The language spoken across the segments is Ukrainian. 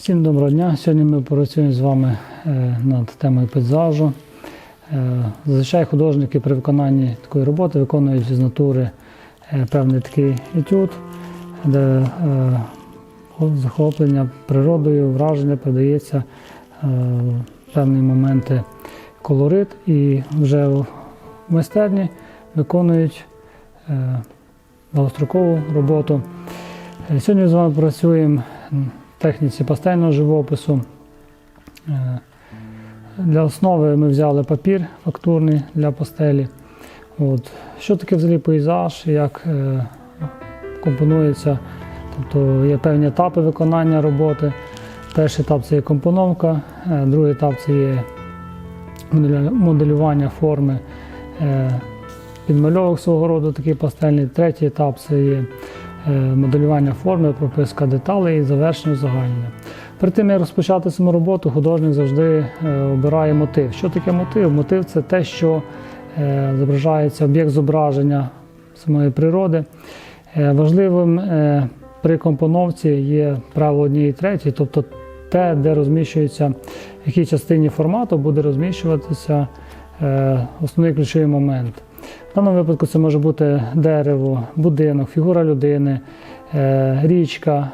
Всім доброго дня. Сьогодні ми працюємо з вами е, над темою пейзажу. Е, Зазвичай художники при виконанні такої роботи виконують з натури е, певний такий етюд, де захоплення природою, враження передається певні моменти колорит і вже в майстерні виконують довгострокову роботу. Сьогодні з вами працюємо техніці пастельного живопису. Е, Для основи ми взяли папір фактурний для пастелі. От. Що таке взагалі пейзаж, як е, компонується, тобто є певні етапи виконання роботи. Перший етап це є компоновка, е, другий етап це є моделювання форми підмальовок свого роду, такий пастельний. Третій етап це є моделювання форми, прописка деталей і завершення узагальнення. Перед тим, як розпочати саму роботу, художник завжди е, обирає мотив. Що таке мотив? Мотив це те, що е, зображається об'єкт зображення самої природи. Е, Важливим е, при компоновці є правило однієї третьої, тобто те, де розміщується, в якій частині формату буде розміщуватися е, основний ключовий момент. В даному випадку це може бути дерево, будинок, фігура людини, е, річка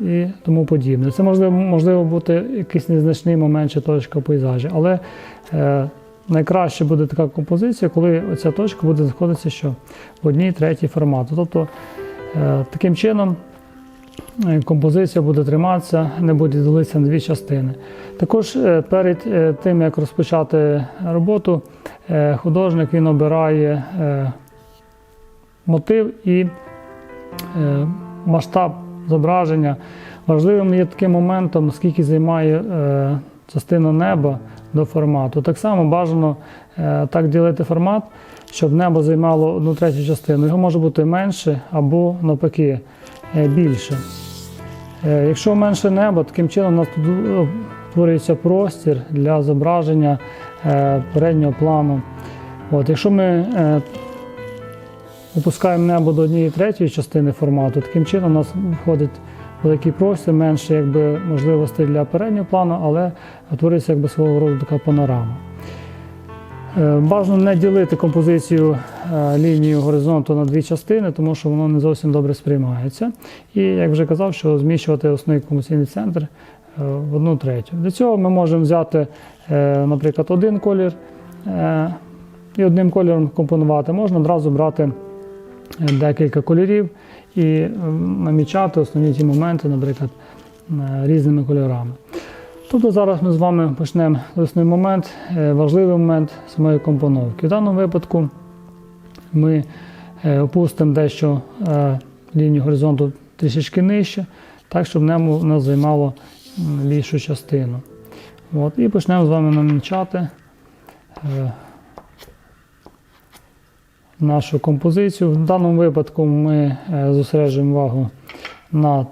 е, і тому подібне. Це можливо, можливо бути якийсь незначний момент чи точка в пейзажі, але е, найкраще буде така композиція, коли ця точка буде знаходитися що в одній третій формату. Тобто таким чином композиція буде триматися, не буде ділитися на дві частини. Також е, перед е, тим, як розпочати роботу, е, художник він обирає е, мотив і е, масштаб зображення. Важливим є таким моментом, скільки займає е, частина неба до формату. Так само бажано е, так ділити формат, щоб небо займало одну третю частину. Його може бути менше або навпаки е, більше. Е, Якщо менше неба, таким чином у нас тут е, створюється простір для зображення е, переднього плану. От, якщо ми е, опускаємо небо до однієї третьої частини формату, таким чином у нас входить великий простір, менше якби, можливостей для переднього плану, але утворюється якби свого роду така панорама. Е, Бажано не ділити композицію е, лінію горизонту на дві частини, тому що воно не зовсім добре сприймається. І, як вже казав, що зміщувати основний композиційний центр е, в одну третю. Для цього ми можемо взяти, наприклад, один колір і одним кольором компонувати. Можна одразу брати декілька кольорів і намічати основні ті моменти, наприклад, різними кольорами. Тобто зараз ми з вами почнемо основний момент, е, важливий момент самої компоновки. В даному випадку ми е, опустимо дещо е, лінію горизонту трішечки нижче, так, щоб небо у нас займало більшу частину. От, і почнемо з вами намічати нашу композицію. В даному випадку ми зосереджуємо увагу на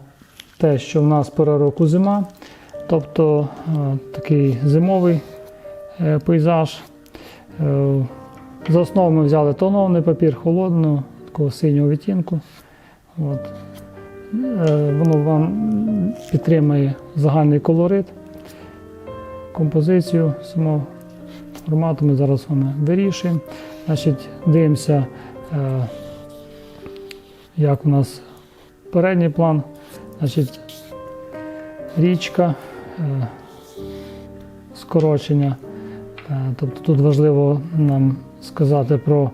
те, що в нас пора року зима, тобто е, такий зимовий е, пейзаж. Е, За основу ми взяли тонований папір холодного, такого синього відтінку. От. Воно вам підтримує загальний колорит, композицію самого формату ми зараз вами вирішуємо. Значить, дивимося, як у нас передній план, значить, річка, скорочення. Е, Тобто тут важливо нам сказати про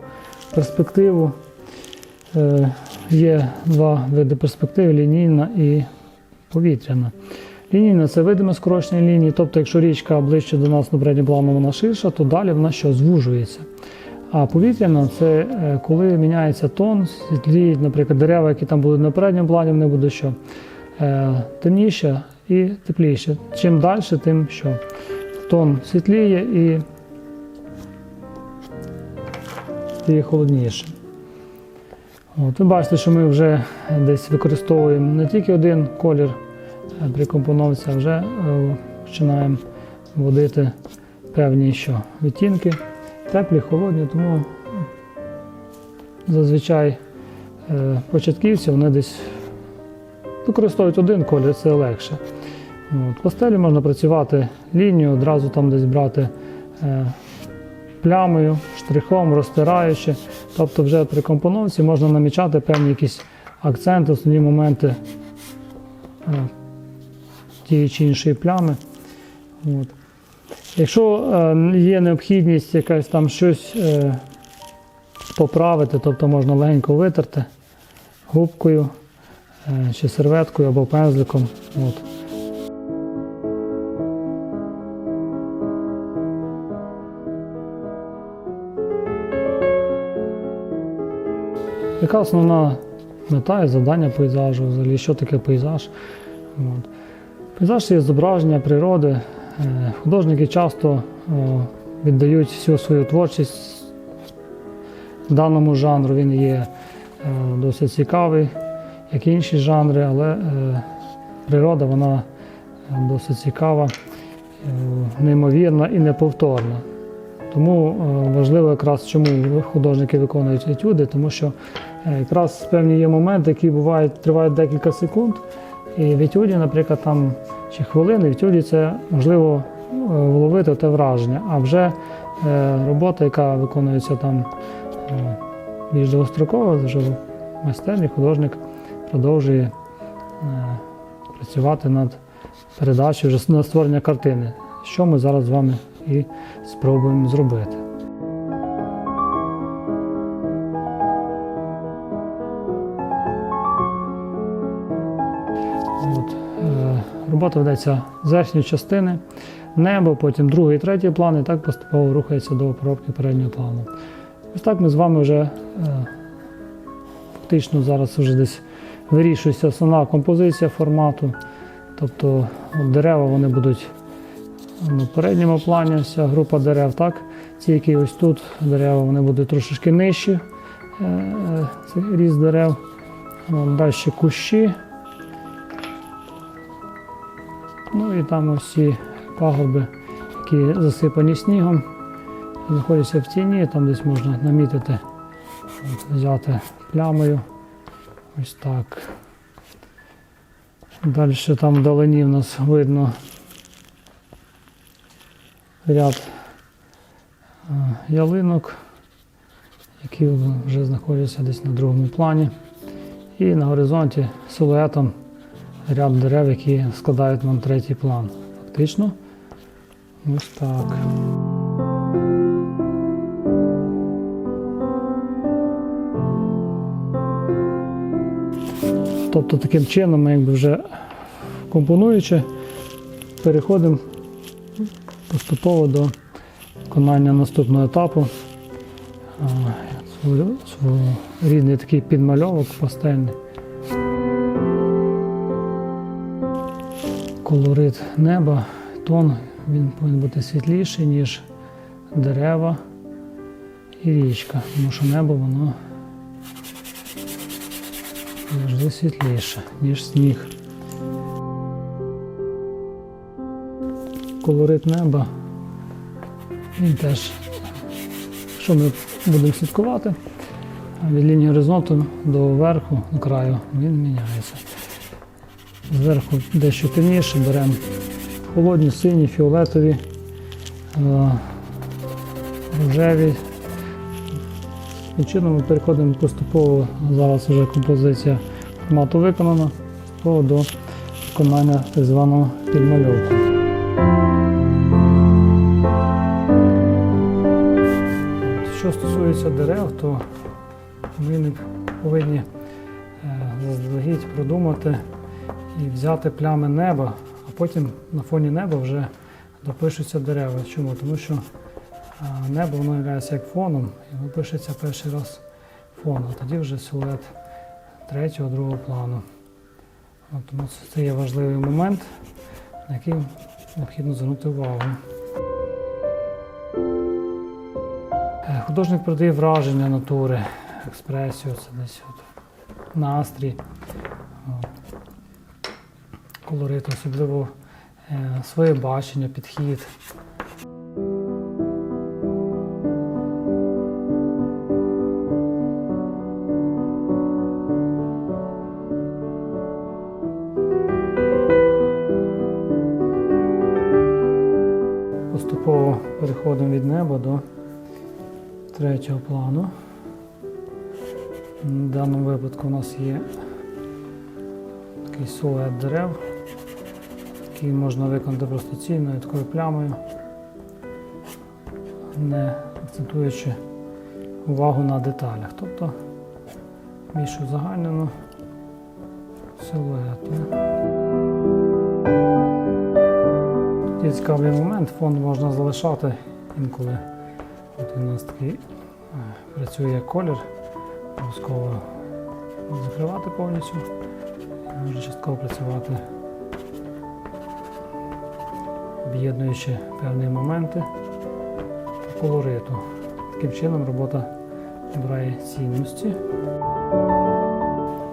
перспективу. Е, Є два види перспективи лінійна і повітряна. Лінійна це видиме скорочення лінії, тобто, якщо річка ближче до нас на передньому плану вона ширша, то далі вона що звужується. А повітряна це е, коли міняється тон, світліють, наприклад, дерева, які там будуть на передньому плані, вони будуть що е, темніше і тепліше. Чим далі, тим що тон світліє і стає холодніше. От, ви бачите, що ми вже десь використовуємо не тільки один колір е, при компоновці, а вже е, починаємо вводити певні що, відтінки, теплі, холодні, тому зазвичай е, початківці вони десь використовують один колір, це легше. От. По можна працювати лінією, одразу там десь брати е, плямою, штрихом, розтираючи. Тобто вже при компоновці можна намічати певні якісь акценти, основні моменти е, тієї чи іншої плями. От. Якщо е, є необхідність якась там щось е, поправити, тобто можна легенько витерти губкою е, чи серветкою або пензликом. От. Яка основна мета і завдання пейзажу? Взагалі, що таке пейзаж? От. Пейзаж є зображення природи. Е, Художники часто е, віддають всю свою творчість даному жанру. Він є е, досить цікавий, як і інші жанри, але е, природа вона е, досить цікава, е, неймовірна і неповторна. Тому важливо якраз чому художники виконують етюди, тому що якраз певні є моменти, які бувають, тривають декілька секунд. І в етюді, наприклад, там чи хвилини, в етюді це можливо вловити те враження. А вже робота, яка виконується там більш довгостроково, вже в майстерні художник продовжує е, працювати над передачею на створення картини, що ми зараз з вами і спробуємо зробити. Е, робота ведеться з верхньої частини, небо, потім другий, і третій план, і так поступово рухається до поробки переднього плану. Ось так ми з вами вже е, фактично зараз вже десь вирішується основна композиція формату. Тобто дерева вони будуть на передньому плані, вся група дерев, так? Ці, які ось тут дерева, вони будуть трошечки нижчі, е, е, цей ріст дерев. Далі кущі. Ну і там ці пагорби, які засипані снігом, знаходяться в тіні, там десь можна намітити, взяти плямою. Ось так. Далі там вдалині в нас видно ряд е, ялинок, які вже знаходяться десь на другому плані. І на горизонті силуетом ряд дерев, які складають нам третій план. Фактично, ось так. Тобто таким чином ми якби вже компонуючи, переходимо поступово до виконання наступного етапу. Своєрідний такий підмальовок пастельний. Колорит неба, тон він повинен бути світліший, ніж дерева і річка, тому що небо воно завжди світліше, ніж сніг. Колорит неба. Він теж, що ми будемо слідкувати, від лінії горизонту до верху, до краю, він міняється. Зверху дещо темніше беремо холодні, сині, фіолетові, е, рожеві. Таким чином ми переходимо поступово, зараз вже композиція формату виконана, поступово до виконання так званого підмальовку. Що стосується дерев, то ми повинні е, заздалегідь продумати і взяти плями неба, а потім на фоні неба вже допишуться дерева. Чому? Тому що небо воно є як фоном, і воно пишеться перший раз фон, а тоді вже силует третього, другого плану. Тому це- є важливий момент, на який необхідно звернути увагу. Е, Художник передає враження натури, експресію, це десь от настрій, колорит, особливо е, своє бачення, підхід. Переходимо від неба до третього плану. В даному випадку у нас є такий силует дерев, який можна виконати просто цільною такою плямою, не акцентуючи увагу на деталях. Тобто більш узагальнено силует. Є цікавий момент, фон можна залишати інколи. От у нас такий е, працює колір, обов'язково закривати повністю. Може частково працювати, об'єднуючи певні моменти та колориту. Таким чином робота набирає цінності,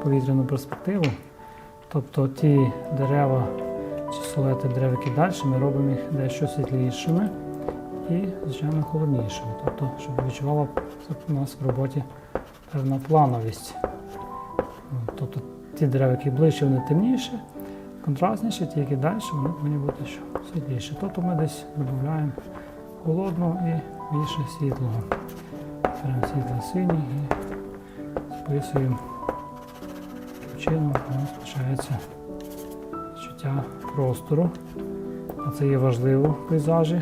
повітряну перспективу. Тобто ті дерева чи силуети дерев, далі, ми робимо їх дещо світлішими і, звичайно, холоднішими. Тобто, щоб відчувала у нас в роботі певна плановість. Тобто ті дерева, які ближче, вони темніші, контрастніші, ті, які далі, вони повинні бути світліші. Тобто ми десь додаємо холодного і більше світлого. Беремо світло синій і списуємо. Чином у нас залишається відчуття простору. А це є важливо в пейзажі.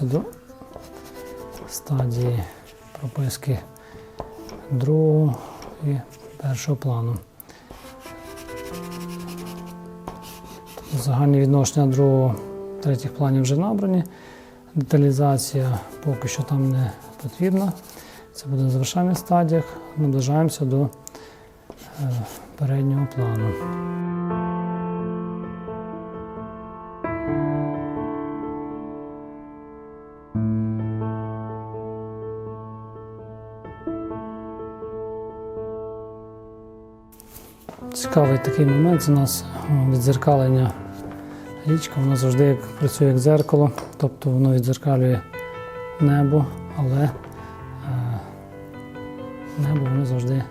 Наближаємося до стадії прописки другого і першого плану. Загальні відношення другого третіх планів вже набрані. Деталізація поки що там не потрібна. Це буде на завершальних стадіях. Наближаємося до е, переднього плану. Цікавий такий момент у нас о, віддзеркалення річка. Воно завжди як, працює як дзеркало, тобто воно віддзеркалює небо, але е, небо воно завжди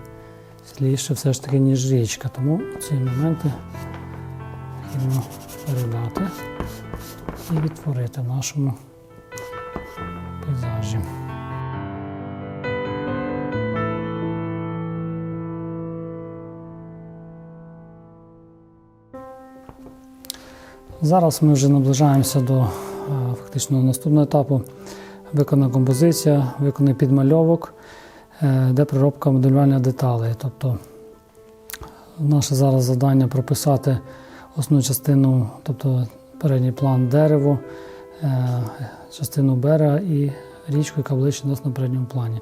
світліше все ж таки, ніж річка. Тому ці моменти потрібно передати і відтворити в нашому Зараз ми вже наближаємося до е, фактично наступного етапу. Виконана композиція, виконаний підмальовок, е, де проробка моделювання деталей. Тобто наше зараз завдання прописати основну частину, тобто передній план дерево, е, частину берега і річку, яка ближче на передньому плані.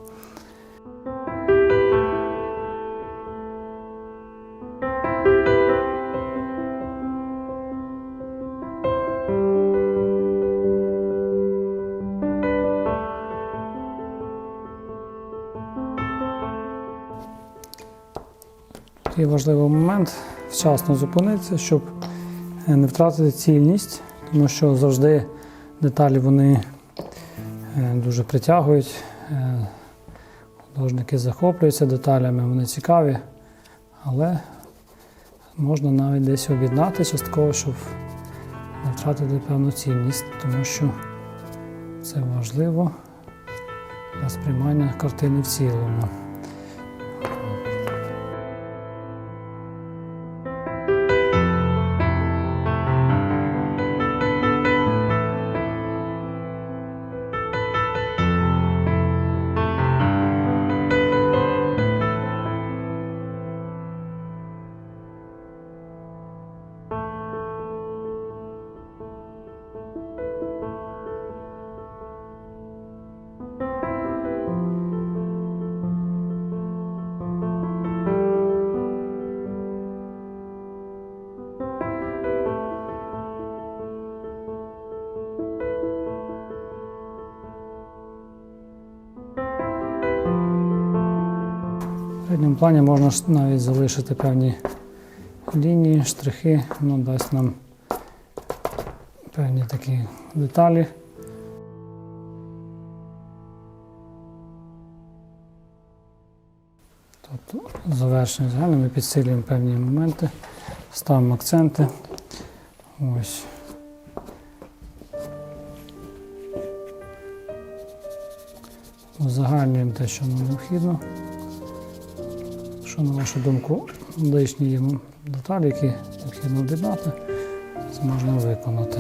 Важливий момент вчасно зупинитися, щоб е, не втратити цільність, тому що завжди деталі вони е, дуже притягують. Е, Художники захоплюються деталями, вони цікаві, але можна навіть десь об'єднати частково, щоб не втратити певну цінність, тому що це важливо для сприймання картини в цілому. В плані можна навіть залишити певні лінії, штрихи, воно дасть нам певні такі деталі. Тобто завершення загально ми підсилюємо певні моменти, ставимо акценти. Ось. Узагальнюємо те, що нам необхідно. Що, на вашу думку, лишні є деталі, які необхідно об'єднати, це можна виконати.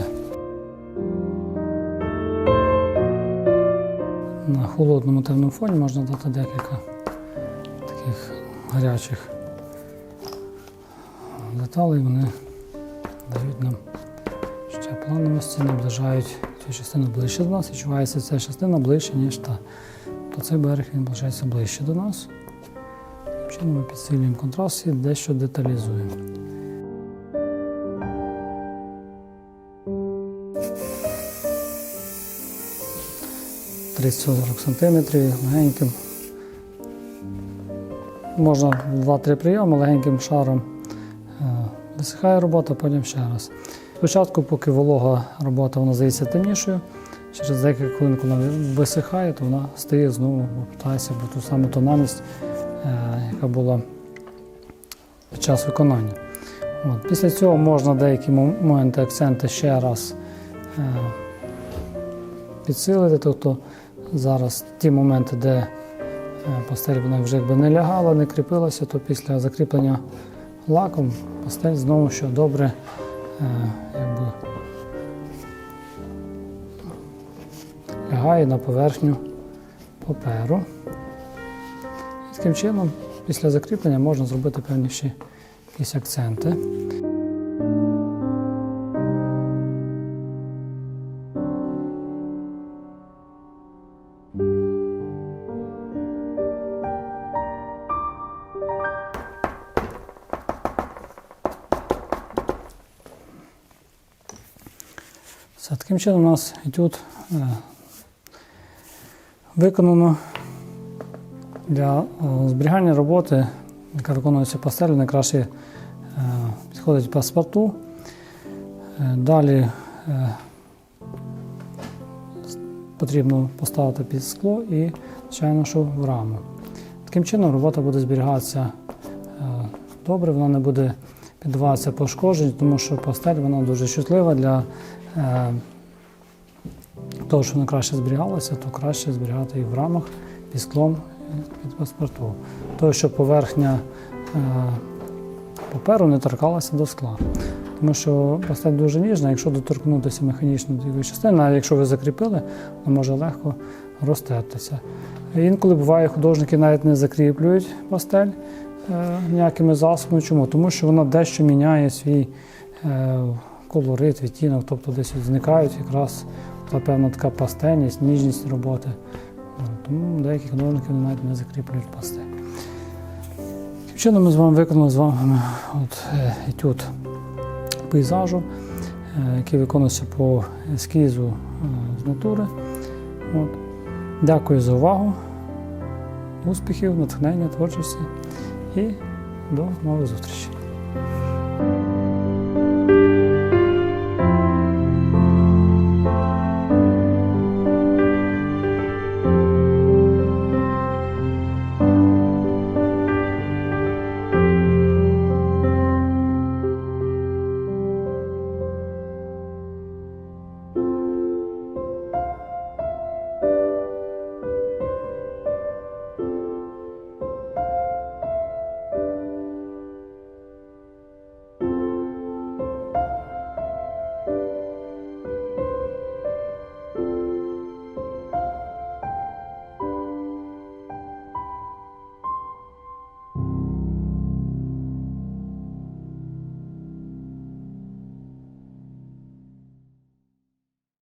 На холодному темному фоні можна дати декілька таких гарячих деталей. Вони дають нам ще плановості, наближають цю частину ближче до нас. Відчувається ця частина ближче, ніж та. То цей берег він виходить ближче до нас. Чином ми підсилюємо контраст і дещо деталізуємо. – 30-40 см легеньким. Можна в 2-3 прийоми легеньким шаром е, висихає робота, потім ще раз. Спочатку, поки волога робота вона здається темнішою, через декілька хвилин, вона висихає, то вона стає знову, повертається в ту саму тональність, яка була під час виконання. От. Після цього можна деякі моменти, акценти ще раз е, підсилити. Тобто зараз ті моменти, де е, пастель вона вже якби не лягала, не кріпилася, то після закріплення лаком пастель знову що добре е, якби, лягає на поверхню паперу. Таким чином, після закріплення можна зробити певні ще якісь акценти. Все, таким чином у нас етюд виконано для е, зберігання роботи, яка виконується пастелю, найкраще е, підходить паспорту. Е, Далі потрібно поставити під скло і, звичайно, що в раму. Таким чином робота буде зберігатися добре, вона не буде піддаватися пошкоджень, тому що пастель вона дуже чутлива для того, що вона краще зберігалася, то краще зберігати їх в рамах під склом і під паспорту. Того, щоб поверхня е, паперу не торкалася до скла. Тому що пастель дуже ніжна, якщо доторкнутися механічно до її частини, а якщо ви закріпили, вона може легко розтертися. Інколи буває, художники навіть не закріплюють пастель е, ніякими засобами. Чому? Тому що вона дещо міняє свій е, колорит, відтінок, тобто десь зникають якраз та певна така пастельність, ніжність роботи. Деякі вони навіть не закріплюють пастель. Таким чином ми з вами виконали з вами от, е, етюд пейзажу, е, який виконується по ескізу е, з натури. От. Дякую за увагу, успіхів, натхнення, творчості і до нових зустрічей.